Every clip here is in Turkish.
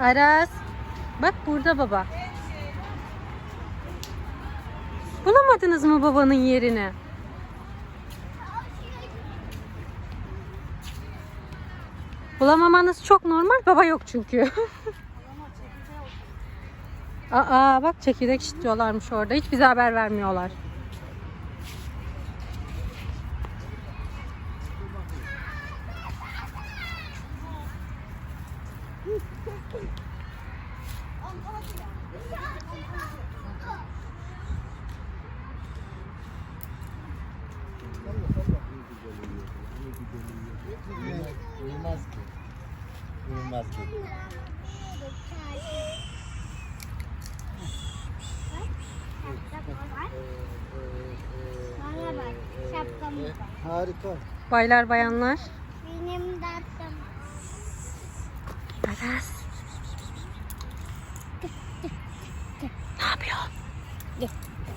Aras. Bak burada baba. Bulamadınız mı babanın yerini? Bulamamanız çok normal. Baba yok çünkü. Aa bak çekirdek çitliyorlarmış orada. Hiç bize haber vermiyorlar. Uyumaz ki. Uyumaz ki. Bana bak, şapkamı bak. Harika. Baylar bayanlar. Benim tatlım. Aras. Ne yapıyorsun?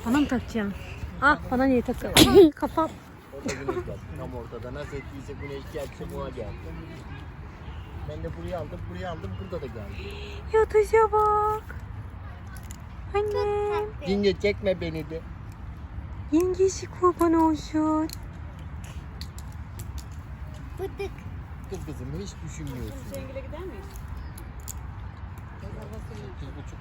Bana mı takacaksın? Ah bana niye takıyorsun? Kafam. Orada güneş var. Tam ortada. Nasıl ettiyse güneş gelse buna geldi. Ben de buraya aldım, buraya aldım, burada da geldi. Yatışa bak. Anne. Dinle çekme beni de. Yengesi kurban olsun. Bıdık. Kız kızım hiç düşünmüyorsun. Şengül'e gider 이렇 게.